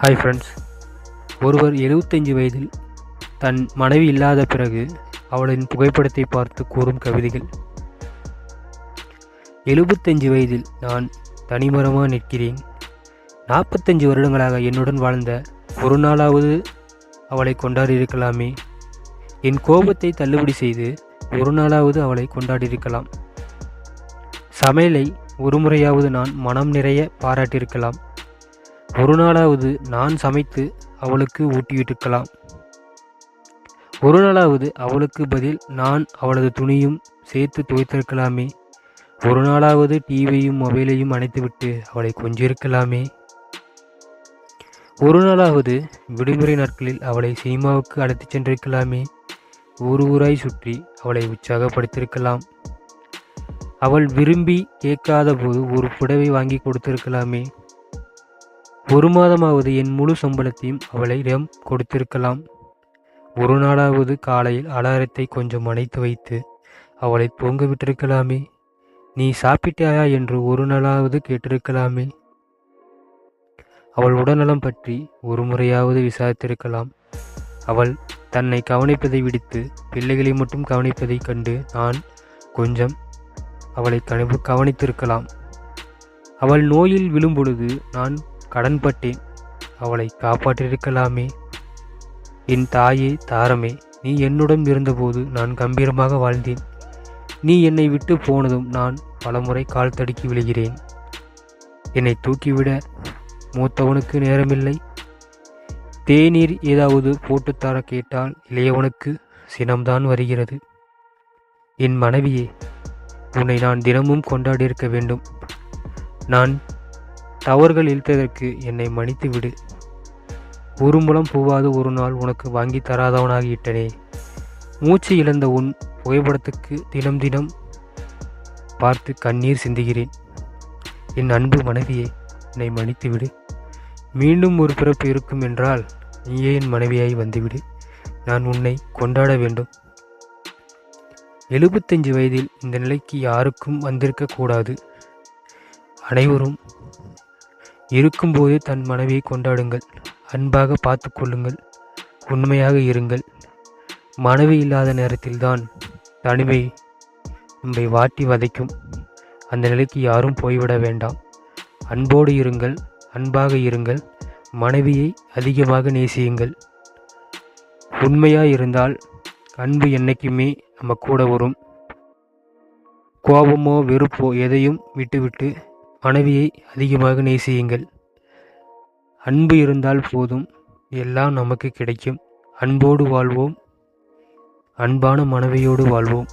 Hi friends ஒருவர் எழுபத்தஞ்சு வயதில் தன் மனைவி இல்லாத பிறகு அவளின் புகைப்படத்தை பார்த்து கூறும் கவிதைகள். எழுபத்தஞ்சு வயதில் நான் தனிமரமாக நிற்கிறேன். நாற்பத்தஞ்சு வருடங்களாக என்னுடன் வாழ்ந்த ஒரு நாளாவது அவளை கொண்டாடியிருக்கலாமே என் கோபத்தை தள்ளுபடி செய்து ஒரு நாளாவது அவளை கொண்டாடியிருக்கலாம் சமையலை ஒரு முறையாவது நான் மனம் நிறைய பாராட்டியிருக்கலாம். ஒரு நாளாவது நான் சமைத்து அவளுக்கு ஊட்டிவிட்டிருக்கலாம் ஒரு நாளாவது அவளுக்கு பதில் நான் அவளது துணியும் சேர்த்து துவைத்திருக்கலாமே. ஒரு நாளாவது டிவியையும் மொபைலையும் அணைத்துவிட்டு அவளை கொஞ்சிருக்கலாமே. ஒரு நாளாவது விடுமுறை நாட்களில் அவளை சினிமாவுக்கு அழைத்துச் சென்றிருக்கலாமே. ஊர் ஊராய் சுற்றி அவளை உற்சாகப்படுத்தியிருக்கலாம். அவள் விரும்பி கேட்காத போது ஒரு புடவை வாங்கி கொடுத்திருக்கலாமே. ஒரு மாதமாவது என் முழு சம்பளத்தையும் அவளிடம் கொடுத்திருக்கலாம். ஒரு நாளாவது காலையில் அலாரத்தை கொஞ்சம் அணைத்து வைத்து அவளை தூங்க விட்டிருக்கலாமே. நீ சாப்பிட்டாயா என்று ஒரு நாளாவது கேட்டிருக்கலாமே. அவள் உடல்நலம் பற்றி ஒரு முறையாவது விசாரித்திருக்கலாம். அவள் தன்னை கவனிப்பதை விடுத்து பிள்ளைகளை மட்டும் கவனிப்பதைக் கண்டு நான் கொஞ்சம் அவளை கவனித்திருக்கலாம். அவள் நோயில் விழும்பொழுது நான் கடன்பட்டேன் அவளை காப்பாற்றியிருக்கலாமே. என் தாயே தாரமே நீ என்னுடன் இருந்தபோது நான் கம்பீரமாக வாழ்ந்தேன். நீ என்னை விட்டு போனதும் நான் பலமுறை கால் தடுக்கி விழுகிறேன். என்னை தூக்கிவிட மூத்தவனுக்கு நேரமில்லை. தேநீர் ஏதாவது போட்டுத்தர கேட்டால் இளையவனுக்கு சினம்தான் வருகிறது. என் மனைவியே உன்னை நான் தினமும் கொண்டாடியிருக்க வேண்டும். நான் தவறுகள் இழுத்ததற்கு என்னை மன்னித்து விடு. ஒரு முலம் பூவாது ஒரு நாள் உனக்கு வாங்கி தராதவனாகிவிட்டனே மூச்சு இழந்த உன் புகைப்படத்துக்கு தினம் தினம் பார்த்து கண்ணீர் சிந்துகிறேன். என் அன்பு மனைவியே என்னை மன்னித்து விடு. மீண்டும் ஒரு பிறப்பு இருக்கும் என்றால் நீயே என் மனைவியாய் வந்துவிடு. நான் உன்னை கொண்டாட வேண்டும். எழுபத்தஞ்சு வயதில் இந்த நிலைக்கு யாருக்கும் வந்திருக்கக்கூடாது அனைவரும் இருக்கும்போது தன் மனைவியை கொண்டாடுங்கள். அன்பாக பார்த்து கொள்ளுங்கள். உண்மையாக இருங்கள். மனைவி இல்லாத நேரத்தில்தான் தனிமை நம்மை வாட்டி வதைக்கும். அந்த நிலைக்கு யாரும் போய்விட வேண்டாம். அன்போடு இருங்கள். அன்பாக இருங்கள். மனைவியை அதிகமாக நேசியுங்கள். உண்மையாக இருந்தால் அன்பு என்றைக்குமே நம்ம கூட வரும். கோபமோ வெறுப்போ எதையும் விட்டுவிட்டு மனைவியை அதிகமாக நேசியுங்கள். அன்பு இருந்தால் போதும். எல்லாம் நமக்கு கிடைக்கும். அன்போடு வாழ்வோம். அன்பான மனைவியோடு வாழ்வோம்.